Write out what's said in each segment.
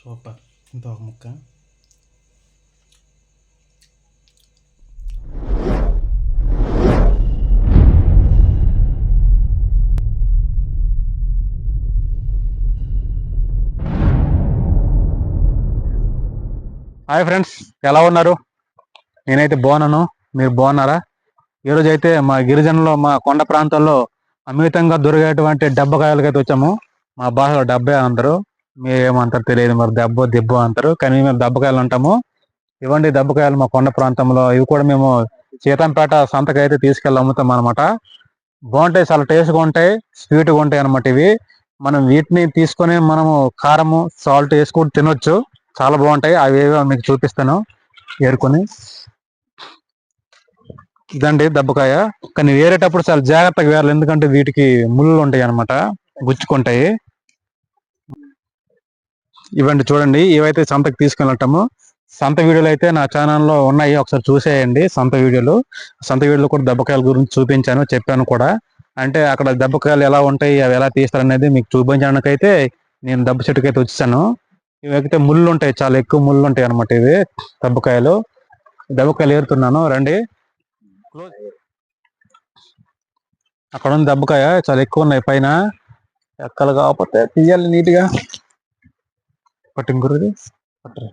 Super ఇంత ఒక ముక్క హాయ్ ఫ్రెండ్స్ ఎలా ఉన్నారు? నేనైతే బాగున్నాను. మీరు బాగున్నారా? ఈరోజు అయితే మా గిరిజనులో మా కొండ ప్రాంతాల్లో అమితంగా దొరికేటువంటి డబ్బకాయలకైతే వచ్చాము. మా భాషలో డబ్బే అందరూ. మీరేమంటారు తెలియదు మరి దెబ్బ దెబ్బ అంటారు. కానీ మేము దెబ్బకాయలు అంటాము. ఇవ్వండి దెబ్బకాయలు మా కొండ ప్రాంతంలో. ఇవి కూడా మేము సీతంపేట సంతకి అయితే తీసుకెళ్ళి అమ్ముతాం అనమాట బాగుంటాయి చాలా టేస్ట్గా ఉంటాయి స్వీట్గా ఉంటాయి అనమాట ఇవి. మనం వీటిని తీసుకొని మనము కారము సాల్ట్ వేసుకొని తినొచ్చు. చాలా బాగుంటాయి. అవి మీకు చూపిస్తాను. ఏరుకొని. ఇదండి దెబ్బకాయ. కానీ వేరేటప్పుడు చాలా జాగ్రత్తగా వేయాలి. ఎందుకంటే వీటికి ముళ్ళు ఉంటాయి అన్నమాట. గుచ్చుకుంటాయి. ఇవ్వండి చూడండి. ఇవైతే సంతకు తీసుకెళ్ళటము. సంత వీడియోలు అయితే నా ఛానల్లో ఉన్నాయి. ఒకసారి చూసేయండి సంత వీడియోలు. సంత వీడియోలో కూడా దెబ్బకాయల గురించి చూపించాను చెప్పాను కూడా. అంటే అక్కడ దెబ్బకాయలు ఎలా ఉంటాయి అవి ఎలా తీస్తారు అనేది మీకు చూపించడానికి అయితే నేను దెబ్బ చెట్టుకి అయితే వచ్చాను ఇవైతే ముళ్ళు ఉంటాయి చాలా ఎక్కువ ముళ్ళు ఉంటాయి అనమాట ఇవి దెబ్బకాయలు. దెబ్బకాయలు ఏరుతున్నాను. రండి. అక్కడ ఉంది దెబ్బకాయ. చాలా ఎక్కువ ఉన్నాయి. పైన ఎక్కలు కాకపోతే తీయాలి నీట్గా. పట్టింగురుది పట్టరు.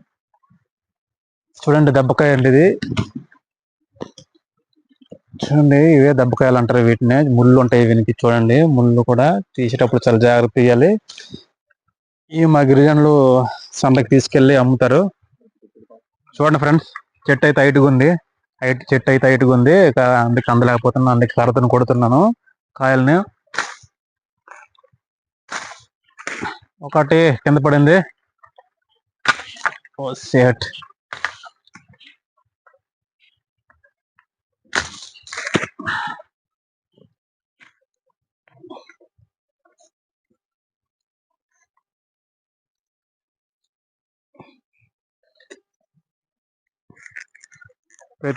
చూడండి దెబ్బకాయ అండి ఇది. చూడండి ఇవే దెబ్బకాయలు అంటారు వీటిని. ముళ్ళు ఉంటాయి వీనికి చూడండి. ముళ్ళు కూడా తీసేటప్పుడు చాలా జాగ్రత్త తీయాలి. ఈ మా గిరిజనులు సంతకి తీసుకెళ్ళి అమ్ముతారు. చూడండి ఫ్రెండ్స్ చెట్టు అయితే హైట్గా ఉంది. హైట్ చెట్టు అయితే హైట్గా ఉంది. అందుకు అందలేకపోతున్నాను అందుకు కరతను కొడుతున్నాను కాయల్ని. ఒకటి కింద పడింది. ఓ సేట్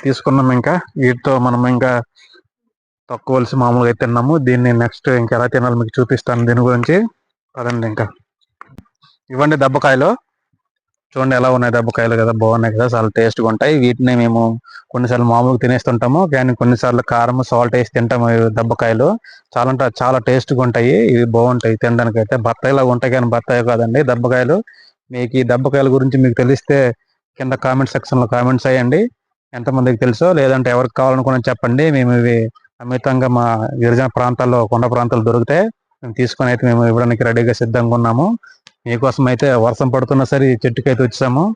తీసుకున్నాం ఇంకా. వీటితో మనం ఇంకా తక్కువలసి మామూలుగా తిన్నాము. దీన్ని నెక్స్ట్ ఇంకా ఎలా తినాలి మీకు చూపిస్తాను. దీని గురించి పదండి ఇంకా. ఇవ్వండి దెబ్బకాయలు. చూడండి ఎలా ఉన్నాయి దెబ్బకాయలు కదా బాగున్నాయి కదా చాలా టేస్ట్గా ఉంటాయి. వీటిని మేము కొన్నిసార్లు మామూలుగా తినేస్తుంటాము. కానీ కొన్నిసార్లు కారం సాల్ట్ వేసి తింటాము దెబ్బకాయలు. చాలా అంటే చాలా టేస్ట్గా ఉంటాయి. ఇవి బాగుంటాయి తినడానికి అయితే బత్తాయిలా ఉంటాయి కానీ బత్తాయి కాదండి దెబ్బకాయలు. మీకు ఈ దెబ్బకాయల గురించి మీకు తెలిస్తే కింద కామెంట్ సెక్షన్లో కామెంట్స్ అయ్యండి ఎంతమందికి తెలుసో లేదంటే ఎవరికి కావాలనుకున్నా చెప్పండి. మేము ఇవి అమితంగా మా గిరిజన ప్రాంతాల్లో కొండ ప్రాంతాలు దొరికితే మేము తీసుకొని అయితే మేము ఇవ్వడానికి రెడీగా సిద్ధంగా ఉన్నాము. మీకోసం అయితే వర్షం పడుతున్నా సరే చెట్టుకైతే చెట్టుకి అయితే వచ్చాము.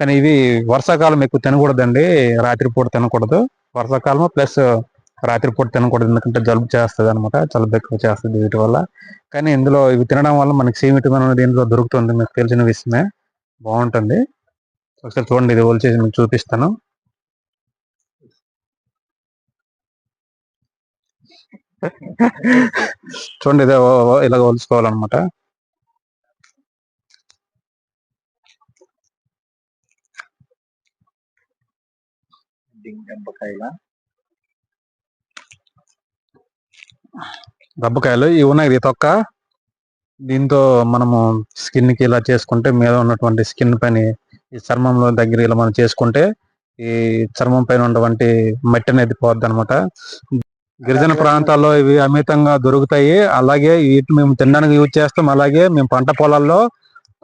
కానీ ఇవి వర్షాకాలం ఎక్కువ తినకూడదండి. రాత్రిపూట తినకూడదు. వర్షాకాలం ప్లస్ రాత్రిపూట తినకూడదు. ఎందుకంటే జలుబు చేస్తుంది అనమాట జలుబు ఎక్కువ చేస్తుంది వీటి వల్ల. కానీ ఇందులో ఇవి తినడం వల్ల మనకి సి విటమిన్ అనేది దొరుకుతుంది. మీకు తెలిసిన విషయమే. బాగుంటుంది. ఒకసారి చూడండి. ఇది చేసి మీకు చూపిస్తాను. చూడండి. ఇదే ఓ- ఓ- ఒలుచుకోవాలన్నమాట దెబ్బకాయలు ఇవి ఉన్నాయి ఇది తొక్క. దీంతో మనము స్కిన్కి ఇలా చేసుకుంటే మీద ఉన్నటువంటి స్కిన్ పైన ఈ చర్మంలో దగ్గర ఇలా మనం చేసుకుంటే ఈ చర్మం పైన ఉన్నటువంటి మట్టి అనేది పోద్ది అనమాట గిరిజన ప్రాంతాల్లో ఇవి అమితంగా దొరుకుతాయి. అలాగే వీటిని మేము తినడానికి యూజ్ చేస్తాం. అలాగే మేము పంట పొలాల్లో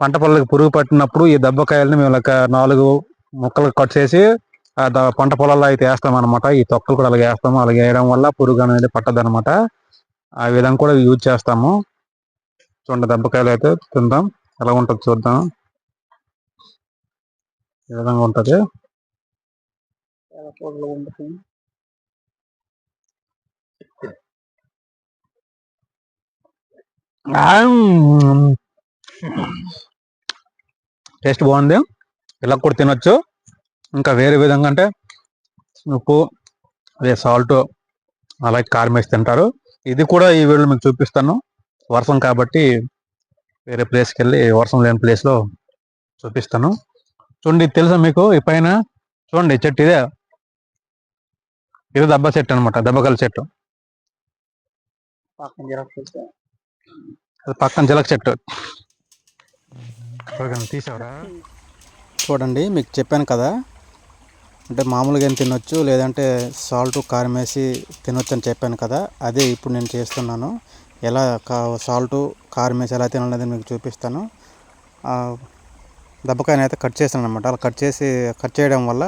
పంట పొలాలకు పురుగు పట్టినప్పుడు ఈ దెబ్బకాయలని మేము ఒక నాలుగు ముక్కలు కట్ చేసి పంట పొలాల్లో అయితే వేస్తాం అనమాట ఈ తొక్కలు కూడా అలాగే వేస్తాము. అలాగే వేయడం వల్ల పురుగు అనేది పట్టదు అనమాట ఆ విధంగా కూడా యూజ్ చేస్తాము. చూడండి దెబ్బకాయలు అయితే తిందాం. ఎలా ఉంటుంది చూద్దాం. ఈ విధంగా ఉంటది? టేస్ట్ బాగుంది. ఇలా కూడా తినొచ్చు. ఇంకా వేరే విధంగా అంటే ఉప్పు అదే సాల్ట్ అలాగే కారం వేసి తింటారు. ఇది కూడా ఈ వీడియో మీకు చూపిస్తాను. వర్షం కాబట్టి వేరే ప్లేస్కి వెళ్ళి వర్షం లేని ప్లేస్లో చూపిస్తాను. చూడండి తెలుసా మీకు? ఈ పైన చూడండి చెట్టు ఇదే. ఇది దెబ్బ చెట్టు అనమాట దెబ్బకల చెట్టు. అది పక్కన చిలక చెట్టు. తీసావరా? చూడండి మీకు చెప్పాను కదా అంటే మామూలుగా ఏం తినొచ్చు లేదంటే సాల్ట్ కారం వేసి తినొచ్చు అని చెప్పాను కదా అదే ఇప్పుడు నేను చేస్తున్నాను. ఎలా కా సాల్ట్ కారం వేసి ఎలా తినాలనేది మీకు చూపిస్తాను. దెబ్బకాయని అయితే కట్ చేశాను అనమాట అలా కట్ చేసి కట్ చేయడం వల్ల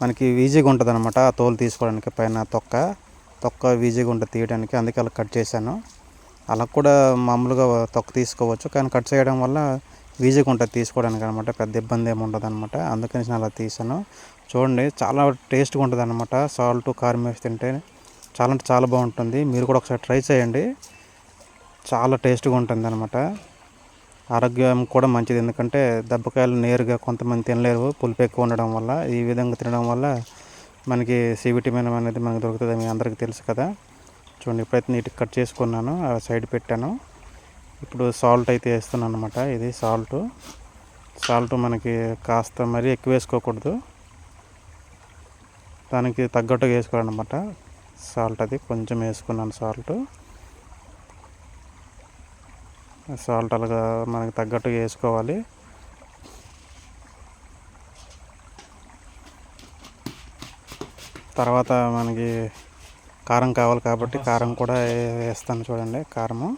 మనకి ఈజీగా ఉంటుంది అనమాట ఆ తోలు తీసుకోవడానికి పైన తొక్క. తొక్క ఈజీగా ఉంటుంది తీయడానికి అందుకే అలా కట్ చేశాను. అలా కూడా మామూలుగా తొక్క తీసుకోవచ్చు కానీ కట్ చేయడం వల్ల ఈజీగా ఉంటుంది తీసుకోవడానికి అనమాట పెద్ద ఇబ్బంది ఏమి ఉండదు అనమాట అందుకని నేను అలా తీసాను. చూడండి చాలా టేస్ట్గా ఉంటుంది అనమాట సాల్ట్ కారం వేసి తింటే చాలా అంటే చాలా బాగుంటుంది. మీరు కూడా ఒకసారి ట్రై చేయండి. చాలా టేస్ట్గా ఉంటుంది అనమాట ఆరోగ్యం కూడా మంచిది. ఎందుకంటే దెబ్బకాయలు నేరుగా కొంతమంది తినలేరు. పులుపు ఎక్కువ ఉండడం వల్ల ఈ విధంగా తినడం వల్ల మనకి సి విటమిన్ అనేది మనకు దొరుకుతుంది మీ అందరికీ తెలుసు కదా. చూడండి ఇప్పుడైతే నీట్గా కట్ చేసుకున్నాను. ఆ సైడ్ పెట్టాను. ఇప్పుడు సాల్ట్ అయితే వేస్తున్నాను అనమాట ఇది సాల్ట్ సాల్ట్ మనకి కాస్త మరీ ఎక్కువ వేసుకోకూడదు. దానికి తగ్గట్టుగా వేసుకోవాలన్నమాట. సాల్ట్ అది కొంచెం వేసుకున్నాను సాల్ట్ సాల్ట్ అలాగా మనకి తగ్గట్టుగా వేసుకోవాలి. తర్వాత మనకి కారం కావాలి కాబట్టి కారం కూడా వేస్తాను చూడండి కారము.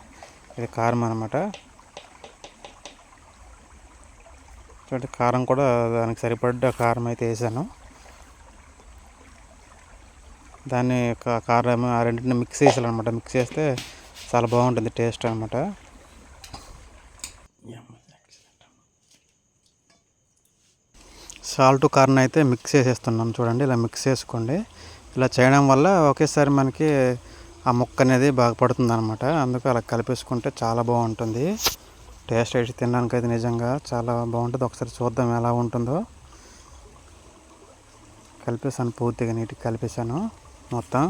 ఇది కారం అనమాట చూడండి కారం కూడా దానికి సరిపడ్డ కారం అయితే వేసాను. దాన్ని కారం ఆ రెండింటిని మిక్స్ చేసాలన్నమాట మిక్స్ చేస్తే చాలా బాగుంటుంది టేస్ట్ అనమాట సాల్ట్ కారం అయితే మిక్స్ చేసేస్తున్నాను. చూడండి ఇలా మిక్స్ చేసుకోండి. ఇలా చేయడం వల్ల ఒకేసారి మనకి ఆ ముక్క అనేది బాగా పడుతుంది అనమాట అందుకు అలా కలిపేసుకుంటే చాలా బాగుంటుంది. టేస్ట్ అయితే తినడానికి అయితే నిజంగా చాలా బాగుంటుంది. ఒకసారి చూద్దాం ఎలా ఉంటుందో. కలిపేసాను పూర్తిగా నీటికి కలిపేసాను మొత్తం.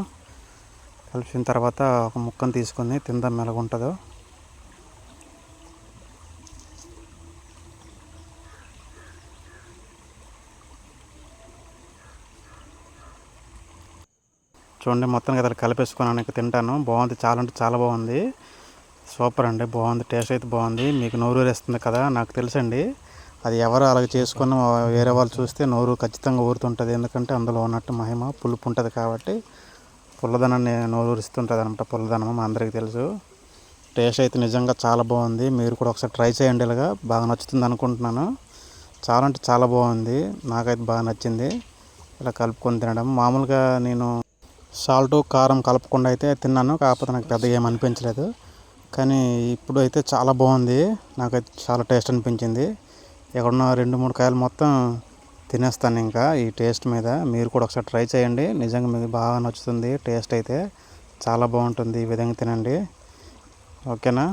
కలిపిన తర్వాత ఒక ముక్కను తీసుకొని తిందాం ఎలాగ చూడండి మొత్తం కదా కలిపేసుకున్నాను తింటాను. బాగుంది చాలా అంటే చాలా బాగుంది. సూపర్ అండి బాగుంది టేస్ట్ అయితే బాగుంది. మీకు నోరు వేస్తుంది కదా నాకు తెలుసండి. అది ఎవరు అలాగ చేసుకున్న వేరే వాళ్ళు చూస్తే నోరు ఖచ్చితంగా ఊరుతుంటుంది. ఎందుకంటే అందులో ఉన్నట్టు మహిమ పులుపు ఉంటుంది కాబట్టి పుల్లదనాన్ని నోరు ఊరిస్తుంటుంది అనమాట పుల్లదనం మా అందరికీ తెలుసు. టేస్ట్ అయితే నిజంగా చాలా బాగుంది. మీరు కూడా ఒకసారి ట్రై చేయండి ఇలాగా. బాగా నచ్చుతుంది అనుకుంటున్నాను. చాలా అంటే చాలా బాగుంది. నాకైతే బాగా నచ్చింది. ఇలా కలుపుకొని తినడం. మామూలుగా నేను సాల్ట్ కారం కలపకుండా అయితే తిన్నాను. కాకపోతే నాకు పెద్దగా ఏం అనిపించలేదు. కానీ ఇప్పుడు అయితే చాలా బాగుంది. నాకైతే చాలా టేస్ట్ అనిపించింది. ఎక్కడున్న రెండు మూడు కాయలు మొత్తం తినేస్తాను ఇంకా ఈ టేస్ట్ మీద. మీరు కూడా ఒకసారి ట్రై చేయండి. నిజంగా మీకు బాగా నచ్చుతుంది. టేస్ట్ అయితే చాలా బాగుంటుంది. ఈ విధంగా తినండి. ఓకేనా?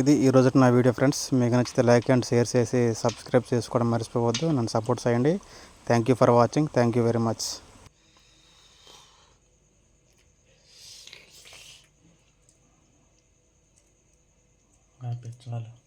ఇది ఈరోజు నా వీడియో ఫ్రెండ్స్. మీకు నచ్చితే లైక్ అండ్ షేర్ చేసి సబ్స్క్రైబ్ చేసుకోవడం మర్చిపోవద్దు. నన్ను సపోర్ట్ చేయండి. Thank you for watching. Thank you very much. చాలు